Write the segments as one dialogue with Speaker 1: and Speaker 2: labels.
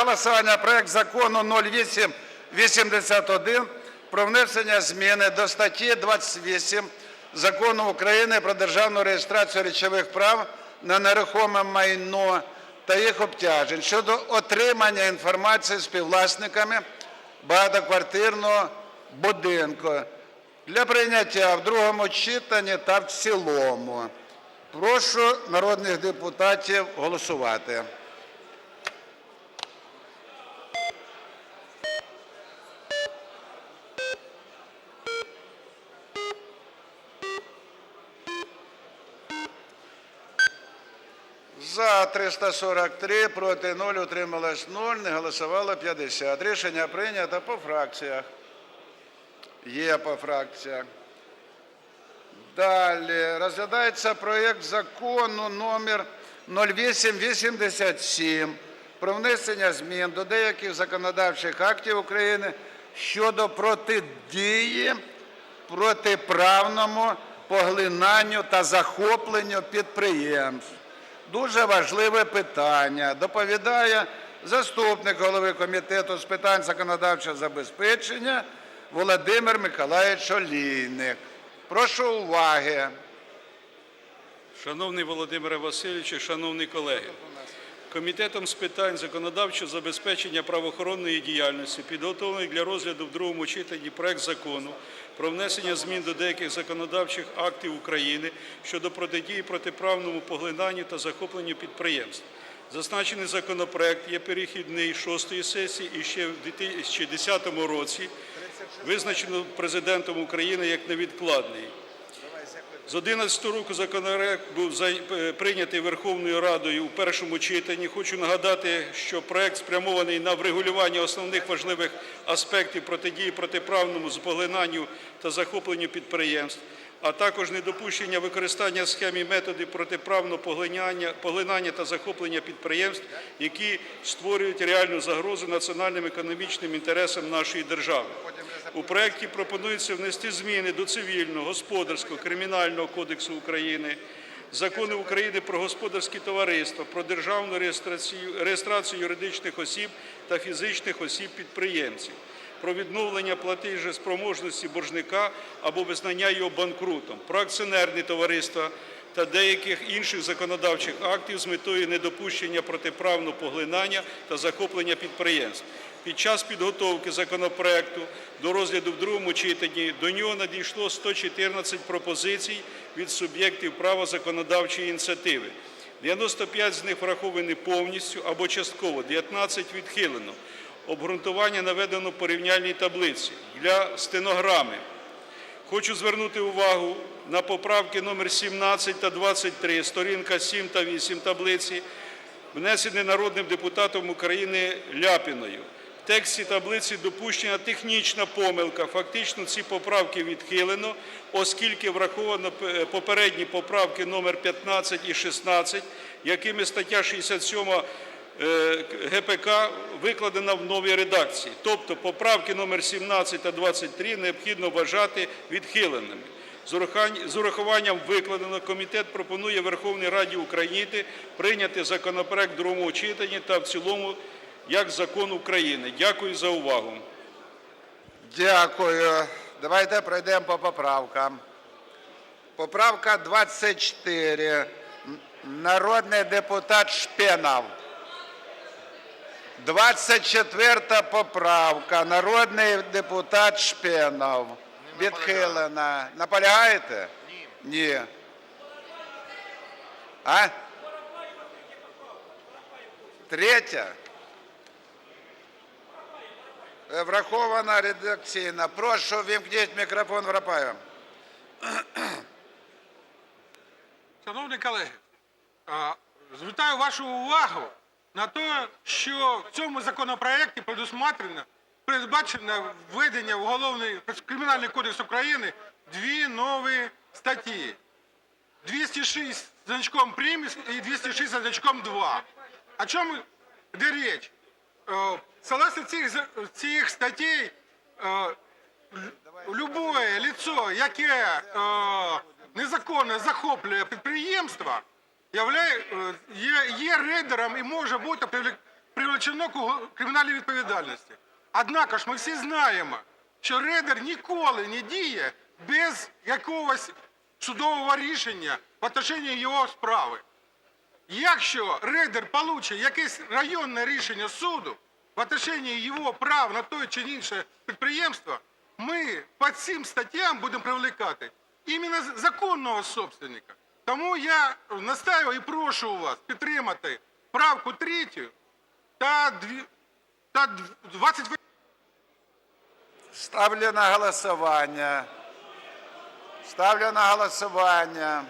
Speaker 1: голосування проект закону 0881 про внесення зміни до статті 28 Закону України про державну реєстрацію речових прав на нерухоме майно та їх обтяжень щодо отримання інформації співвласниками багатоквартирного будинку для прийняття в другому читанні та в цілому. Прошу народних депутатів голосувати. За 343, проти 0, утрималось 0, не голосувало 50. Рішення прийнято по фракціях. Є по фракціях. Далі розглядається проєкт закону номер 0887 про внесення змін до деяких законодавчих актів України щодо протидії протиправному поглинанню та захопленню підприємств. Дуже важливе питання. Доповідає заступник голови комітету з питань законодавчого забезпечення Володимир Миколаївич Олійник. Прошу уваги.
Speaker 2: Шановний Володимире Васильовичу, шановні колеги, Комітетом з питань законодавчого забезпечення правоохоронної діяльності підготовлений для розгляду в другому читанні проект закону про внесення змін до деяких законодавчих актів України щодо протидії протиправному поглинанню та захопленню підприємств. Зазначений законопроект є перехідний шостої сесії і ще в 2010 році визначено президентом України як невідкладний. З 11 року законопроект був е, прийнятий Верховною Радою у першому читанні. Хочу нагадати, що проект спрямований на врегулювання основних важливих аспектів протидії протиправному поглинанню та захопленню підприємств, а також недопущення використання схем і методів протиправного поглинання та захоплення підприємств, які створюють реальну загрозу національним економічним інтересам нашої держави. У проєкті пропонується внести зміни до цивільного, господарського, кримінального кодексу України, закону України про господарські товариства, про державну реєстрацію, реєстрацію юридичних осіб та фізичних осіб-підприємців, про відновлення платежеспроможності боржника або визнання його банкрутом, про акціонерні товариства та деяких інших законодавчих актів з метою недопущення протиправного поглинання та захоплення підприємств. Під час підготовки законопроекту до розгляду в другому читанні до нього надійшло 114 пропозицій від суб'єктів права законодавчої ініціативи. 95 з них враховані повністю або частково, 19 відхилено. Обґрунтування наведено в порівняльній таблиці. Для стенограми Хочу звернути увагу на поправки номер 17 та 23, сторінка 7 та 8 таблиці, внесені народним депутатом України Ляпіною. Тексті таблиці допущена технічна помилка. Фактично ці поправки відхилено, оскільки враховано е, попередні поправки номер 15 і 16, якими стаття 67 е, ГПК викладена в новій редакції. Тобто поправки номер 17 та 23 необхідно вважати відхиленими. З урахуванням викладеного комітет пропонує Верховній Раді України прийняти законопроект в другому читанні та в цілому як закон України. Дякую за увагу.
Speaker 1: Дякую. Давайте пройдемо по поправкам. Поправка 24. Н- Народний депутат Шпенов. 24 поправка. Народний депутат Шпенов. Відхилена. Наполягаєте? Ні. А? Третя? Е, Врахована редакційно. Прошу вімкніть мікрофон Воропаю.
Speaker 3: Шановні колеги, звертаю вашу увагу на те, що в цьому законопроекті предусмотрено, передбачено введення в Уголовний Кримінальний кодекс України дві нові статті. 206 значком приміс і 206 з значком 2. О чому йде річ? Е, Согласно цих, цих статей, е, любое лицо, яке е, незаконно захоплює підприємство, є, рейдером і може бути привлечено к уго- кримінальній відповідальності. Однак ж ми всі знаємо, що рейдер ніколи не діє без якогось судового рішення в отношенні його справи. Якщо рейдер получить якесь районне рішення суду в отношенні його прав на той чи інше підприємство, ми по цим статтям будемо привлекати іменно законного собственника. Тому я настаю і прошу вас підтримати правку третю та, дві, та 28.
Speaker 1: Ставлю на голосування. Ставлю на голосування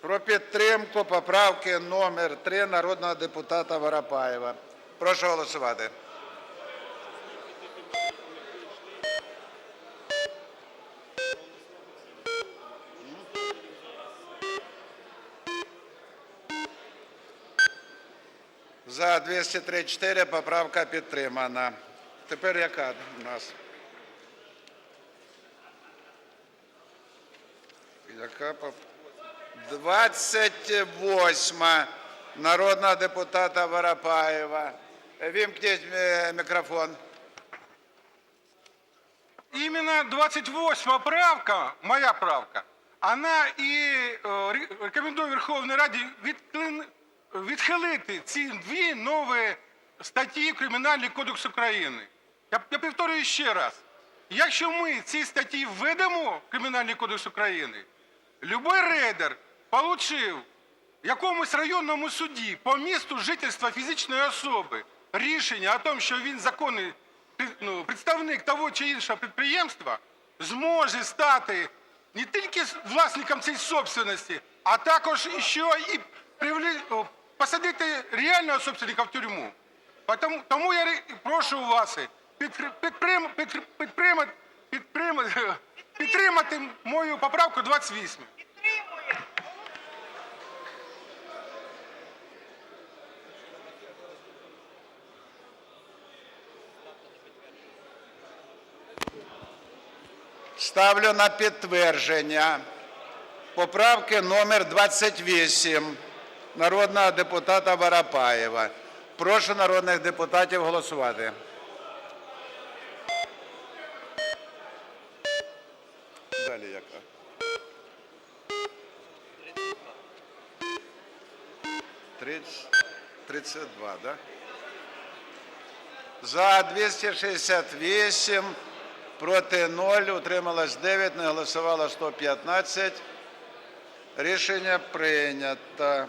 Speaker 1: про підтримку поправки номер 3 народного депутата Воропаєва. Прошу голосувати. За 234 поправка підтримана. Тепер яка у нас? Яка поп... 28 народного депутата Воропаєва. Вімкніть е, мікрофон.
Speaker 3: Именно 28 правка, моя правка, она і е, ре- рекомендує Верховній Раді відхилити ці дві нові статті Кримінальний кодекс України. Я повторюю ще раз. Якщо ми ці статті введемо в Кримінальний кодекс України, любой рейдер получив в якомусь районному суді по місту жительства фізичної особи рішення о тому, що він законний ну, представник того чи іншого підприємства, зможе стати не тільки власником цієї собственності, а також ще і посадити реального собственника в тюрму. Тому, тому я прошу вас підтри- підтрим- підтри- підтримати, підтримати, підтримати мою поправку 28.
Speaker 1: Ставлю на підтвердження поправки номер 28 народного депутата Воропаєва. Прошу народних депутатів голосувати. Далі яка? 30, 32, да? За 268, проти 0, утрималось 9, не голосувало 115. Рішення прийнято.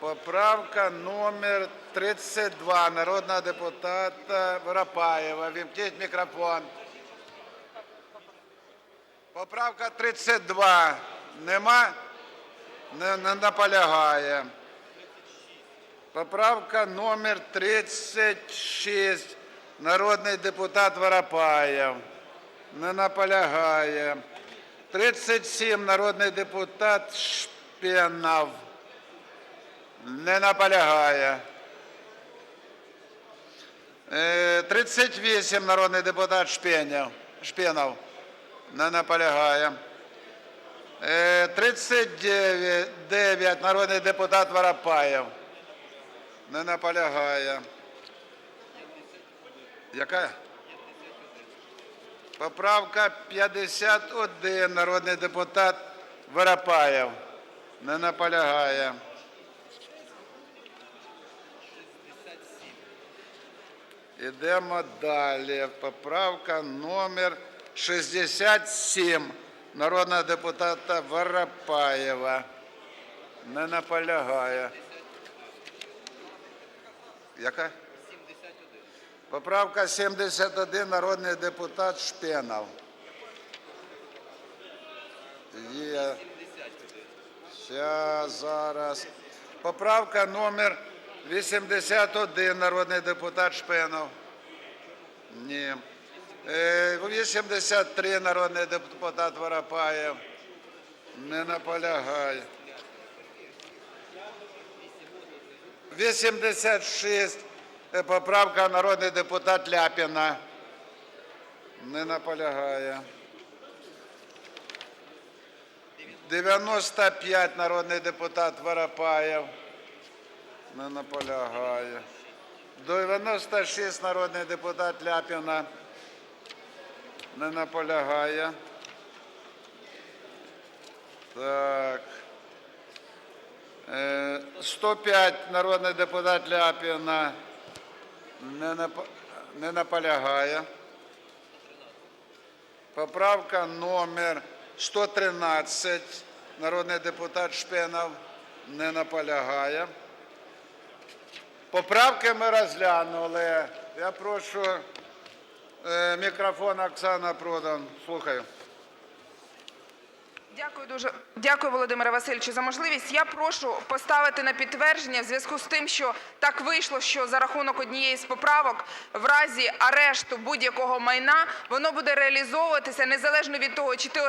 Speaker 1: Поправка номер 32 народного депутата Воропаєва. Вімкніть мікрофон. Поправка 32. Нема? Не, не наполягає. Поправка номер 36. Народний депутат Воропаєв. Не наполягає. 37. Народний депутат Шпенов. Не наполягає. Е, 38. Народний депутат Шпенов. Не наполягає. Е, 39 народний депутат Воропаєв. Не наполягає. Яка? Поправка 51, народний депутат Воропаєв. Не наполягає. Ідемо далі. Поправка номер 67 народного депутата Воропаєва. Не наполягає. Яка? Поправка 71, народний депутат Шпенов. Є. Ща, зараз. Поправка номер 81, народний депутат Шпенов. Ні. Е, 83, народний депутат Воропаєв. Не наполягає. 86, е, поправка народний депутат Ляпіна. Не наполягає. 95, народний депутат Воропаєв. Не наполягає. 96 народний депутат Ляпіна. Не наполягає. Так. Е, 105 народний депутат Ляпіна. Не, нап- не наполягає. Поправка номер 113. Народний депутат Шпенов не наполягає. Поправки ми розглянули. Я прошу е, мікрофон Оксана Продан. Слухаю.
Speaker 4: Дякую дуже. Дякую, Володимире Васильовичу, за можливість. Я прошу поставити на підтвердження в зв'язку з тим, що так вийшло, що за рахунок однієї з поправок в разі арешту будь-якого майна воно буде реалізовуватися незалежно від того, чи ти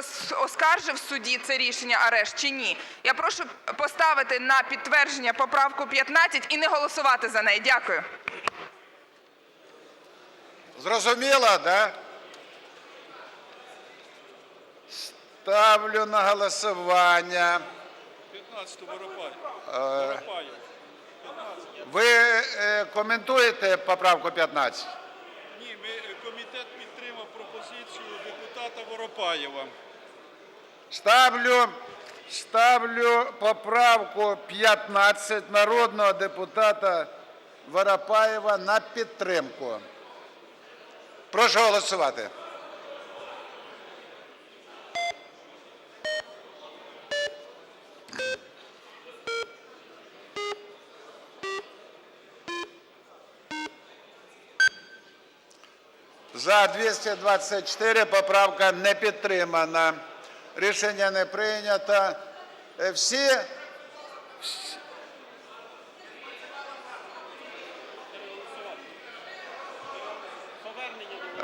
Speaker 4: оскаржив в суді це рішення арешт чи ні. Я прошу поставити на підтвердження поправку 15 і не голосувати за неї. Дякую.
Speaker 1: Зрозуміло, да? Ставлю на голосування.
Speaker 2: 15 Воропай. Воропаєв.
Speaker 1: Ви е, коментуєте поправку 15?
Speaker 2: Ні, ми, е, комітет підтримав пропозицію депутата Воропаєва.
Speaker 1: Ставлю, ставлю поправку 15 народного депутата Воропаєва на підтримку. Прошу голосувати. За 224 поправка не підтримана. Рішення не прийнято. Е, Всі.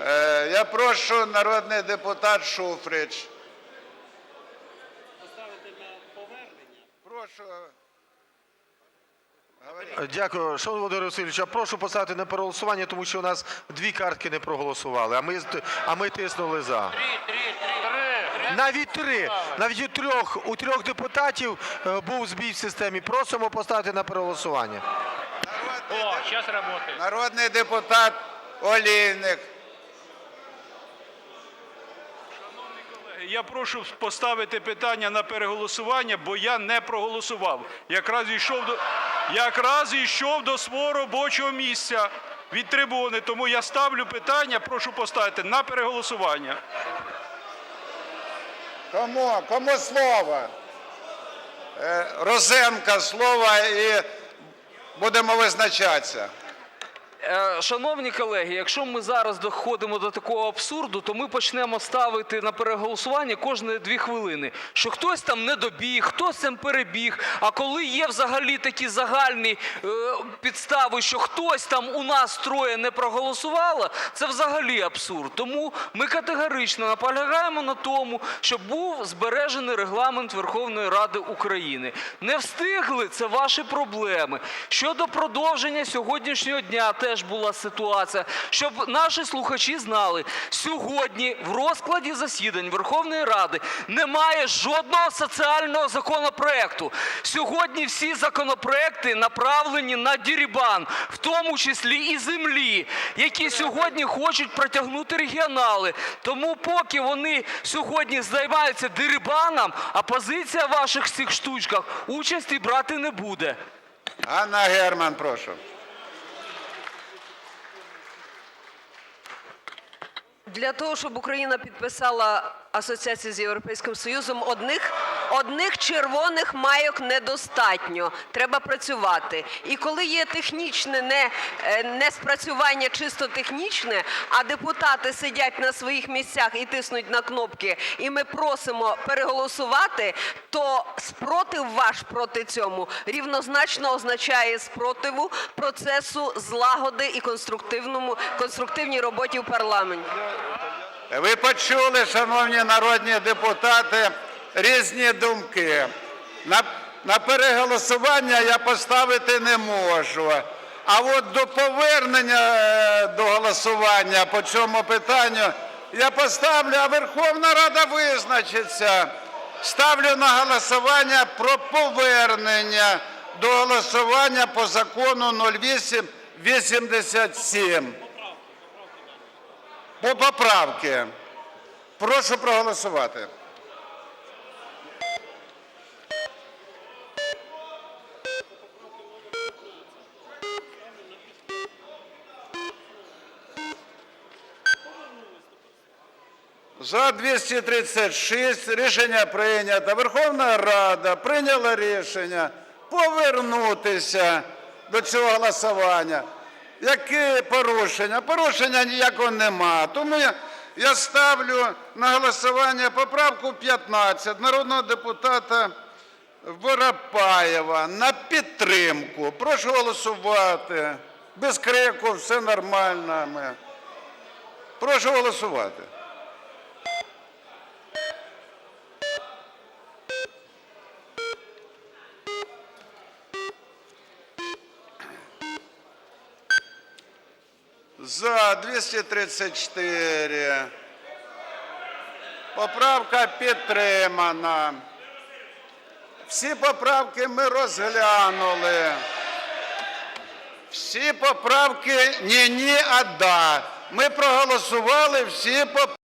Speaker 1: Е, Я прошу народний депутат Шуфрич. Прошу. Говоріть.
Speaker 5: Дякую, шановний Володимир Васильович. Я прошу поставити на переголосування, тому що у нас дві картки не проголосували, а ми, а ми тиснули за. Навіть три. Навіть у трьох, у трьох депутатів е, був збій в системі. Просимо поставити на переголосування.
Speaker 6: О, сейчас работает.
Speaker 1: Народний депутат Олійник.
Speaker 2: Я прошу поставити питання на переголосування, бо я не проголосував. Якраз йшов до, якраз йшов до свого робочого місця від трибуни. Тому я ставлю питання, прошу поставити на переголосування.
Speaker 1: Кому? Кому слово? Е, Розенка слово і будемо визначатися.
Speaker 7: Е, Шановні колеги, якщо ми зараз доходимо до такого абсурду, то ми почнемо ставити на переголосування кожні дві хвилини, що хтось там не добіг, хтось там перебіг. А коли є взагалі такі загальні е, підстави, що хтось там у нас троє не проголосувало, це взагалі абсурд. Тому ми категорично наполягаємо на тому, щоб був збережений регламент Верховної Ради України. Не встигли це ваші проблеми. Щодо продовження сьогоднішнього дня теж була ситуація, щоб наші слухачі знали, сьогодні в розкладі засідань Верховної Ради немає жодного соціального законопроекту. Сьогодні всі законопроекти направлені на дірібан, в тому числі і землі, які сьогодні хочуть протягнути регіонали. Тому поки вони сьогодні займаються дирибаном, а позиція в ваших цих штучках участі брати не буде.
Speaker 1: Анна Герман, прошу.
Speaker 8: Для того, щоб Україна підписала асоціацію з Європейським Союзом, одних, одних червоних майок недостатньо. Треба працювати. І коли є технічне не, е, не спрацювання чисто технічне, а депутати сидять на своїх місцях і тиснуть на кнопки, і ми просимо переголосувати, то спротив ваш проти цьому рівнозначно означає спротиву процесу злагоди і конструктивному конструктивній роботі в парламенті.
Speaker 1: Ви почули, шановні народні депутати, різні думки. На, на переголосування я поставити не можу. А от до повернення е, до голосування по цьому питанню я поставлю, а Верховна Рада визначиться. Ставлю на голосування про повернення до голосування по закону 0887. По поправки. Прошу проголосувати. За 236 рішення прийнято. Верховна Рада прийняла рішення повернутися до цього голосування. Які порушення? Порушення ніякого нема. Тому я, я ставлю на голосування поправку 15 народного депутата Воропаєва на підтримку. Прошу голосувати. Без крику, все нормально. Прошу голосувати. За 234. Поправка підтримана. Всі поправки ми розглянули. Всі поправки ні-ні, а да. Ми проголосували всі поправки.